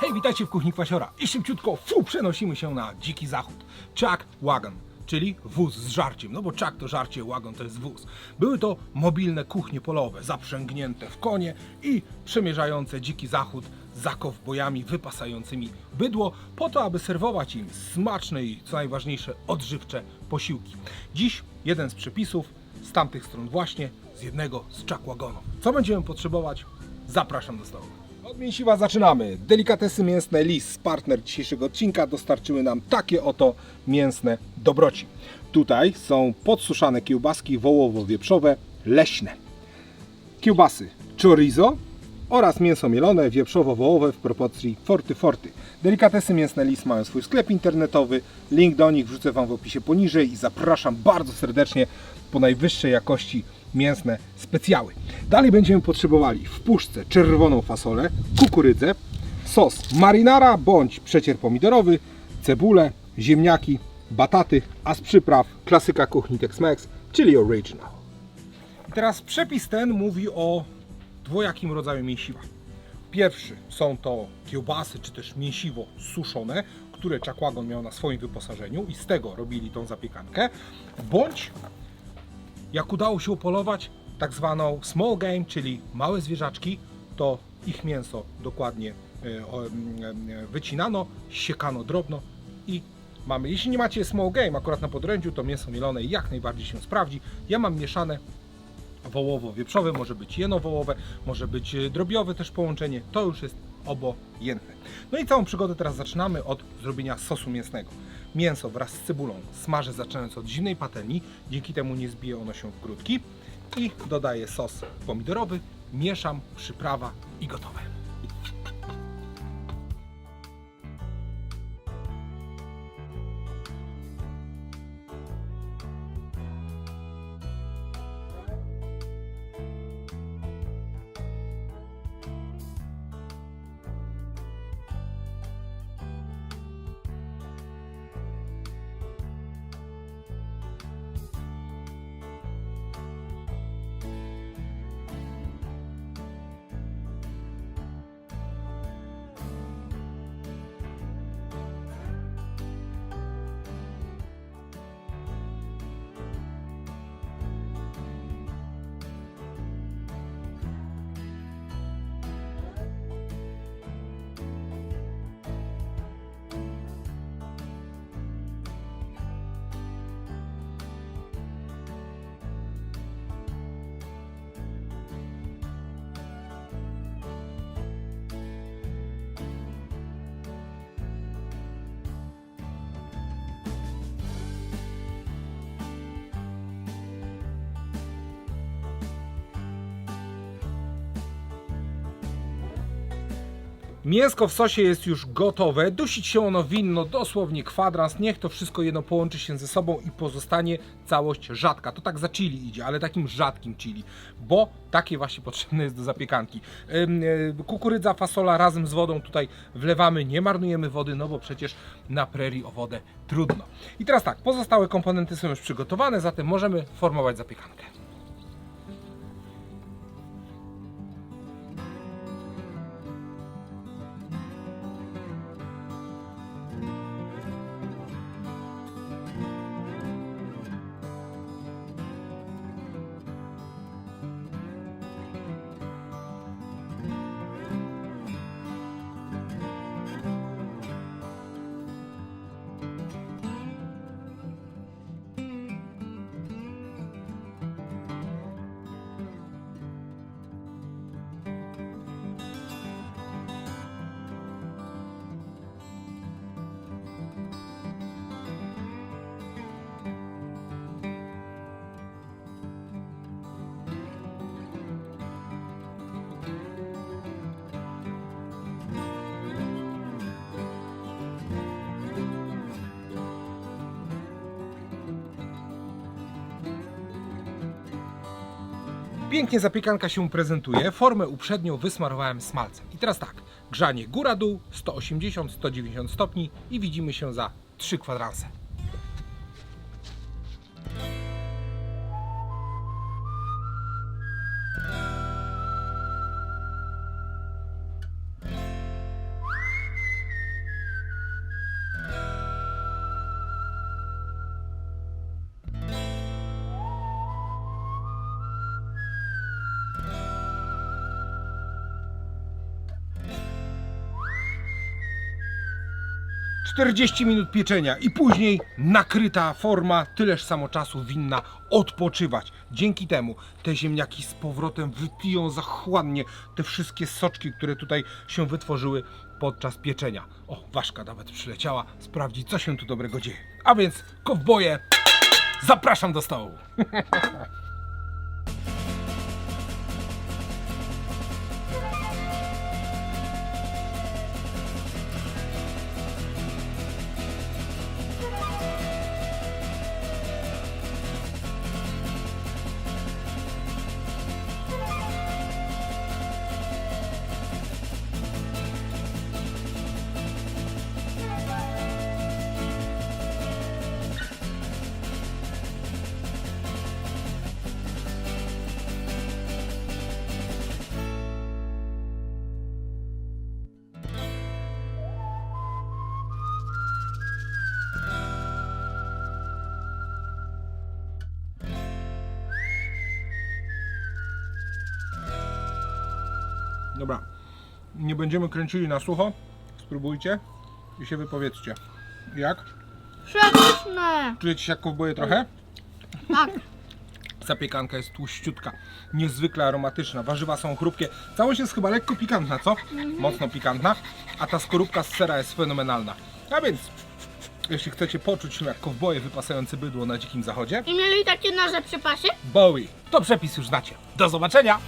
Hej, witajcie w kuchni Kwasiora. I szybciutko fu, przenosimy się na dziki zachód. Chuck Wagon, czyli wóz z żarciem. No bo Chuck to żarcie, Wagon to jest wóz. Były to mobilne kuchnie polowe, zaprzęgnięte w konie i przemierzające dziki zachód za kowbojami wypasającymi bydło po to, aby serwować im smaczne i co najważniejsze odżywcze posiłki. Dziś jeden z przepisów z tamtych stron właśnie, z jednego z Chuck Wagonów. Co będziemy potrzebować? Zapraszam do stołu. Od mięsiwa zaczynamy. Delikatesy mięsne Lis, partner dzisiejszego odcinka, dostarczyły nam takie oto mięsne dobroci. Tutaj są podsuszane kiełbaski wołowo-wieprzowe leśne. Kiełbasy chorizo oraz mięso mielone wieprzowo-wołowe w proporcji forty forty. Delikatesy mięsne Lis mają swój sklep internetowy. Link do nich wrzucę Wam w opisie poniżej i zapraszam bardzo serdecznie po najwyższej jakości mięsne specjały. Dalej będziemy potrzebowali w puszce czerwoną fasolę, kukurydzę, sos marinara bądź przecier pomidorowy, cebulę, ziemniaki, bataty, a z przypraw klasyka kuchni Tex-Mex, czyli original. Teraz przepis ten mówi o dwojakim rodzaju mięsiwa. Pierwszy są to kiełbasy czy też mięsiwo suszone, które Czakłagon miał na swoim wyposażeniu i z tego robili tą zapiekankę, bądź jak udało się upolować tak zwaną small game, czyli małe zwierzaczki, to ich mięso dokładnie e, e, wycinano, siekano drobno i mamy. Jeśli nie macie small game akurat na podrędziu, to mięso mielone jak najbardziej się sprawdzi. Ja mam mieszane wołowo-wieprzowe, może być jeno-wołowe, może być e, drobiowe też połączenie, to już jest obojętne. No i całą przygodę teraz zaczynamy od zrobienia sosu mięsnego. Mięso wraz z cebulą smażę zaczynając od zimnej patelni, dzięki temu nie zbije ono się w grudki i dodaję sos pomidorowy, mieszam, przyprawa i gotowe. Mięsko w sosie jest już gotowe. Dusić się ono winno dosłownie kwadrans. Niech to wszystko jedno połączy się ze sobą i pozostanie całość rzadka. To tak za chili idzie, ale takim rzadkim chili, bo takie właśnie potrzebne jest do zapiekanki. Y, Kukurydza, fasola razem z wodą tutaj wlewamy. Nie marnujemy wody, no bo przecież na prerii o wodę trudno. I teraz tak, pozostałe komponenty są już przygotowane, zatem możemy formować zapiekankę. Pięknie zapiekanka się prezentuje. Formę uprzednio wysmarowałem smalcem. I teraz tak, grzanie góra-dół 180-190 stopni i widzimy się za 3 kwadranse. 40 minut pieczenia i później nakryta forma tyleż samo czasu winna odpoczywać. Dzięki temu te ziemniaki z powrotem wypiją zachłannie te wszystkie soczki, które tutaj się wytworzyły podczas pieczenia. O, Waszka nawet przyleciała sprawdzić, co się tu dobrego dzieje. A więc, kowboje, zapraszam do stołu. Dobra, nie będziemy kręcili na sucho. Spróbujcie i się wypowiedzcie. Jak? Przepyszne! Czujecie się jak kowboje trochę? Tak. Zapiekanka jest tłuściutka, niezwykle aromatyczna, warzywa są chrupkie. Całość jest chyba lekko pikantna, co? Mocno pikantna, a ta skorupka z sera jest fenomenalna. A więc, jeśli chcecie poczuć się jak kowboje wypasający bydło na dzikim zachodzie, I mieli takie noże przy pasie? Bowie, to przepis już znacie. Do zobaczenia!